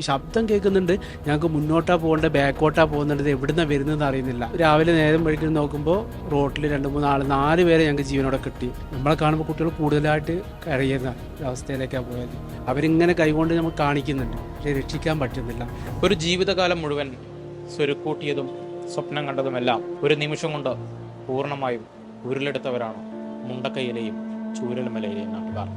ശബ്ദം കേൾക്കുന്നുണ്ട്. ഞങ്ങൾക്ക് മുന്നോട്ടാ പോകേണ്ട ബാക്കോട്ടാ പോകുന്നുണ്ട് എവിടുന്ന വരുന്നതെന്ന് അറിയുന്നില്ല. രാവിലെ നേരം വഴിക്ക് നോക്കുമ്പോൾ റോട്ടിൽ രണ്ട് മൂന്ന് ആൾ നാല് പേരെ ഞങ്ങൾക്ക് ജീവനോടെ കിട്ടി. നമ്മളെ കാണുമ്പോൾ കുട്ടികൾ കൂടുതലായിട്ട് കരയുന്ന അവസ്ഥയിലേക്കാണ് പോയത്. അവരിങ്ങനെ കൈകൊണ്ട് നമ്മൾ കാണിക്കുന്നുണ്ട്. പക്ഷേ രക്ഷിക്കാൻ പറ്റുന്നില്ല. ഒരു ജീവിതകാലം മുഴുവൻ സ്വരുക്കൂട്ടിയതും സ്വപ്നം കണ്ടതുമെല്ലാം ഒരു നിമിഷം കൊണ്ട് പൂർണമായും ഉരുളെടുത്തവരാണ്. മുണ്ടക്കയിലെയും ചൂരൽമലയിലെയും നാട്ടുകാർ.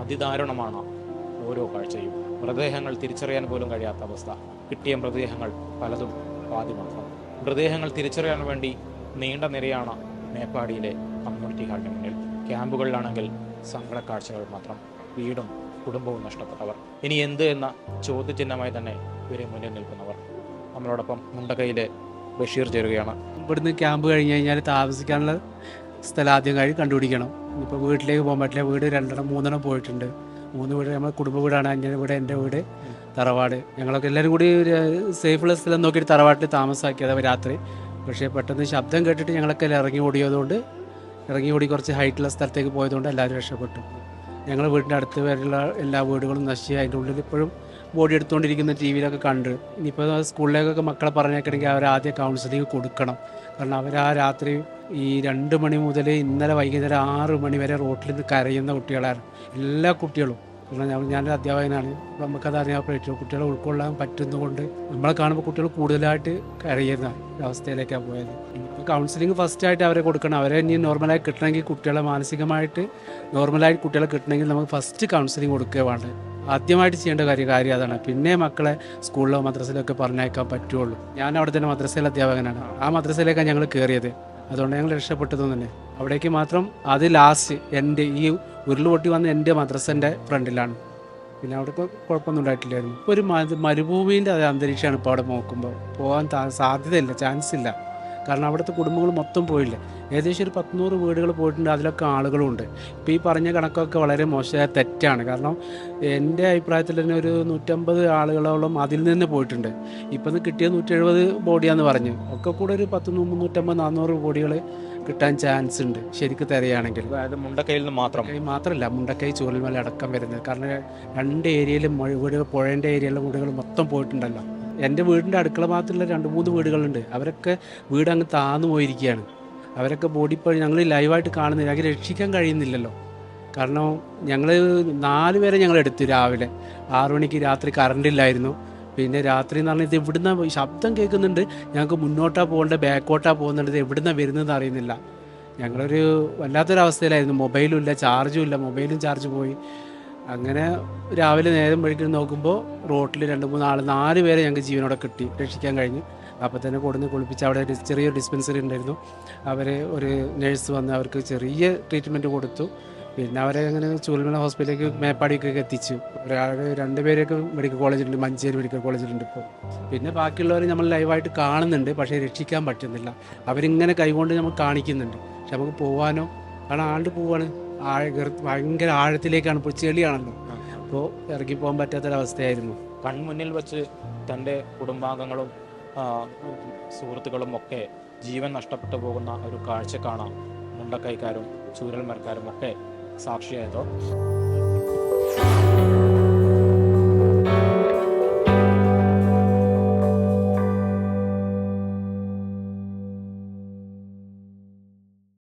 അതിദാരുണമാണ് ഓരോ കാഴ്ചയും. മൃതദേഹങ്ങൾ തിരിച്ചറിയാൻ പോലും കഴിയാത്ത അവസ്ഥ. കിട്ടിയ മൃതദേഹങ്ങൾ പലതും പാതി മാത്രം മൃതദേഹങ്ങൾ തിരിച്ചറിയാൻ വേണ്ടി നീണ്ട നിരയാണ് മേപ്പാടിയിലെ കമ്മ്യൂണിറ്റി ഹാളിന് മുന്നിൽ. ക്യാമ്പുകളിലാണെങ്കിൽ സങ്കട കാഴ്ചകൾ മാത്രം. വീടും കുടുംബവും നഷ്ടപ്പെട്ടവർ. ഇനി എന്ത് എന്ന ചോദ്യചിഹ്നമായി തന്നെ ഇവരെ മുന്നിൽ നിൽക്കുന്നവർ. നമ്മളോടൊപ്പം മുണ്ടകയിലെ ബഷീർ ചേരുകയാണ്. ഇവിടുന്ന് ക്യാമ്പ് കഴിഞ്ഞ് കഴിഞ്ഞാൽ താമസിക്കാനുള്ള സ്ഥലം ആദ്യം കഴി കണ്ടുപിടിക്കണം. ഇപ്പോൾ വീട്ടിലേക്ക് പോകാൻ പറ്റില്ല. വീട് രണ്ടെണ്ണം മൂന്നെണ്ണം പോയിട്ടുണ്ട്. മൂന്ന് വീട് നമ്മുടെ കുടുംബ വീടാണ് എന്റെ വീട് എന്റെ വീട് തറവാട്. ഞങ്ങളൊക്കെ എല്ലാവരും കൂടി ഒരു സേഫുള്ള സ്ഥലം നോക്കിയിട്ട് തറവാട്ടിൽ താമസാക്കിയത് രാത്രി. പക്ഷേ പെട്ടെന്ന് ശബ്ദം കേട്ടിട്ട് ഞങ്ങളൊക്കെ ഇറങ്ങി ഓടിയതുകൊണ്ട് ഇറങ്ങി ഓടി കുറച്ച് ഹൈറ്റുള്ള സ്ഥലത്തേക്ക് പോയതുകൊണ്ട് എല്ലാവരും രക്ഷപ്പെട്ടു. ഞങ്ങളുടെ വീടിന്റെ അടുത്ത് വരെയുള്ള എല്ലാ വീടുകളും നശിച്ച് അതിന്റെ ഉള്ളിൽ ഇപ്പോഴും ബോഡി എടുത്തുകൊണ്ടിരിക്കുന്ന ടി വിയിലൊക്കെ കണ്ട്. ഇനിയിപ്പോൾ സ്കൂളിലേക്കൊക്കെ മക്കളെ പറഞ്ഞേക്കണമെങ്കിൽ അവർ ആദ്യം കൗൺസിലിംഗ് കൊടുക്കണം. കാരണം അവർ ആ രാത്രി ഈ രണ്ട് മണി മുതൽ ഇന്നലെ വൈകുന്നേരം ആറ് മണി വരെ റോട്ടിൽ നിന്ന് കരയുന്ന കുട്ടികളാണ് എല്ലാ കുട്ടികളും. കാരണം ഞാൻ ഞാനൊരു അധ്യാപകനാണ്. നമുക്കത് അറിയാൻ പറ്റും. കുട്ടികളെ ഉൾക്കൊള്ളാൻ പറ്റുന്നതുകൊണ്ട് നമ്മളെ കാണുമ്പോൾ കുട്ടികൾ കൂടുതലായിട്ട് കരയുന്ന അവസ്ഥയിലേക്കാണ് പോയത്. ഇപ്പോൾ കൗൺസിലിംഗ് ഫസ്റ്റ് ആയിട്ട് അവരെ കൊടുക്കണം. അവരെ ഇനി നോർമലായി കിട്ടണമെങ്കിൽ കുട്ടികളെ മാനസികമായിട്ട് നോർമലായിട്ട് കുട്ടികളെ കിട്ടണമെങ്കിൽ നമുക്ക് ഫസ്റ്റ് കൗൺസിലിംഗ് കൊടുക്കുക വേണ്ടത്. ആദ്യമായിട്ട് ചെയ്യേണ്ട കാര്യം കാര്യം അതാണ്. പിന്നെ മക്കളെ സ്കൂളിലോ മദ്രസയിലോ ഒക്കെ പറഞ്ഞേക്കാൻ പറ്റുള്ളൂ. ഞാൻ അവിടെ തന്നെ മദ്രസയിലെ അധ്യാപകനാണ്. ആ മദ്രസയിലേക്കാണ് ഞങ്ങൾ കയറിയത് അതുകൊണ്ട് ഞങ്ങൾ രക്ഷപ്പെട്ടതും തന്നെ അവിടേക്ക് മാത്രം അത് ലാസ്റ്റ് എന്റെ ഈ ഉരുൾ പൊട്ടി വന്ന എന്റെ മദ്രസന്റെ ഫ്രണ്ടിലാണ്. പിന്നെ അവിടെ കുഴപ്പമൊന്നും ഉണ്ടായിട്ടില്ലായിരുന്നു. ഇപ്പോൾ ഒരു മരു- മരുഭൂമിന്റെ അത് അന്തരീക്ഷമാണ് ഇപ്പോൾ അവിടെ നോക്കുമ്പോൾ പോകാൻ സാധ്യതയില്ല ചാൻസ് ഇല്ല. കാരണം അവിടുത്തെ കുടുംബങ്ങൾ മൊത്തം പോയില്ലേ. ഏകദേശം ഒരു പത്തുനൂറ് വീടുകൾ പോയിട്ടുണ്ട്. അതിലൊക്കെ ആളുകളുണ്ട്. ഇപ്പോൾ ഈ പറഞ്ഞ കണക്കൊക്കെ വളരെ മോശമായ തെറ്റാണ്. കാരണം എന്റെ അഭിപ്രായത്തിൽ തന്നെ ഒരു നൂറ്റമ്പത് ആളുകളോളം അതിൽ നിന്ന് പോയിട്ടുണ്ട്. ഇപ്പം കിട്ടിയ നൂറ്റി എഴുപത് ബോഡിയാന്ന് പറഞ്ഞു. ഒക്കെ കൂടെ ഒരു പത്ത് മുന്നൂറ്റമ്പത് നാനൂറ് ബോഡികൾ കിട്ടാൻ ചാൻസ് ഉണ്ട്. ശരിക്കും തിരയാണെങ്കിൽ. അതായത് മുണ്ടക്കൈയിൽ നിന്ന് മാത്രം. കൈ മാത്രമല്ല മുണ്ടക്കൈ ചൂരൽമല അടക്കം വരുന്നത്. കാരണം രണ്ട് ഏരിയയിലും വീടുകൾ വീട് പുഴേന്റെ ഏരിയയിലെ വീടുകൾ മൊത്തം പോയിട്ടുണ്ടല്ലോ. എന്റെ വീടിന്റെ അടുക്കള ഭാഗത്തുള്ള രണ്ട് മൂന്ന് വീടുകളുണ്ട്. അവരൊക്കെ വീട് അങ്ങ് താന്നു പോയിരിക്കുകയാണ്. അവരൊക്കെ ബോഡി ഞങ്ങൾ ലൈവായിട്ട് കാണുന്നില്ല. അവരെ രക്ഷിക്കാൻ കഴിയുന്നില്ലല്ലോ. കാരണം ഞങ്ങൾ നാല് പേരെ ഞങ്ങൾ എടുത്തു രാവിലെ. ആറു മണിക്ക് രാത്രി കറണ്ടില്ലായിരുന്നു പിന്നെ രാത്രി എന്ന് പറഞ്ഞാൽ ഇത് എവിടുന്ന ശബ്ദം കേൾക്കുന്നുണ്ട്. ഞങ്ങൾക്ക് മുന്നോട്ടാ പോകേണ്ടത് ബാക്കോട്ടാ പോകുന്നുണ്ട് ഇത് എവിടുന്ന വരുന്നതെന്ന് അറിയുന്നില്ല. ഞങ്ങളൊരു വല്ലാത്തൊരവസ്ഥയിലായിരുന്നു. മൊബൈലും ഇല്ല ചാർജും ഇല്ല. മൊബൈലും ചാർജ് പോയി. അങ്ങനെ രാവിലെ നേരം വഴിക്ക് നോക്കുമ്പോൾ റോട്ടിൽ രണ്ട് മൂന്ന് ആൾ നാല് പേരെ ഞങ്ങൾക്ക് ജീവനോടെ കിട്ടി രക്ഷിക്കാൻ കഴിഞ്ഞു. അപ്പോൾ തന്നെ കൊടുന്ന് കുളിപ്പിച്ച് അവിടെ ഒരു ചെറിയ ഡിസ്പെൻസറി ഉണ്ടായിരുന്നു. അവർ ഒരു നേഴ്സ് വന്ന് അവർക്ക് ചെറിയ ട്രീറ്റ്മെന്റ് കൊടുത്തു. പിന്നെ അവരെ അങ്ങനെ ചൂൽമല ഹോസ്പിറ്റലിലേക്ക് മേപ്പാടിക്കൊക്കെ എത്തിച്ചു. ഒരാൾ രണ്ടുപേരെയൊക്കെ മെഡിക്കൽ കോളേജിലുണ്ട് മഞ്ചേരി മെഡിക്കൽ കോളേജിലുണ്ട് ഇപ്പോൾ പിന്നെ ബാക്കിയുള്ളവരെ നമ്മൾ ലൈവായിട്ട് കാണുന്നുണ്ട്. പക്ഷേ രക്ഷിക്കാൻ പറ്റുന്നില്ല. അവരിങ്ങനെ കൈകൊണ്ട് നമ്മൾ കാണിക്കുന്നുണ്ട്. പക്ഷെ നമുക്ക് പോകാനോ കാരണം ആണ്ട് പോവാണ്. ആഴ ഭയങ്കര ആഴത്തിലേക്കാണ്. ഇപ്പോൾ ചെളിയാണല്ലോ. അപ്പോൾ ഇറങ്ങിപ്പോകാൻ പറ്റാത്തൊരവസ്ഥയായിരുന്നു. കൺമുന്നിൽ വെച്ച് തന്റെ കുടുംബാംഗങ്ങളും സുഹൃത്തുക്കളും ഒക്കെ ജീവൻ നഷ്ടപ്പെട്ടു പോകുന്ന ഒരു കാഴ്ച കാണാം. മുണ്ടക്കൈക്കാരും ചൂരൽമരക്കാരും ഒക്കെ സാക്ഷിയായത്?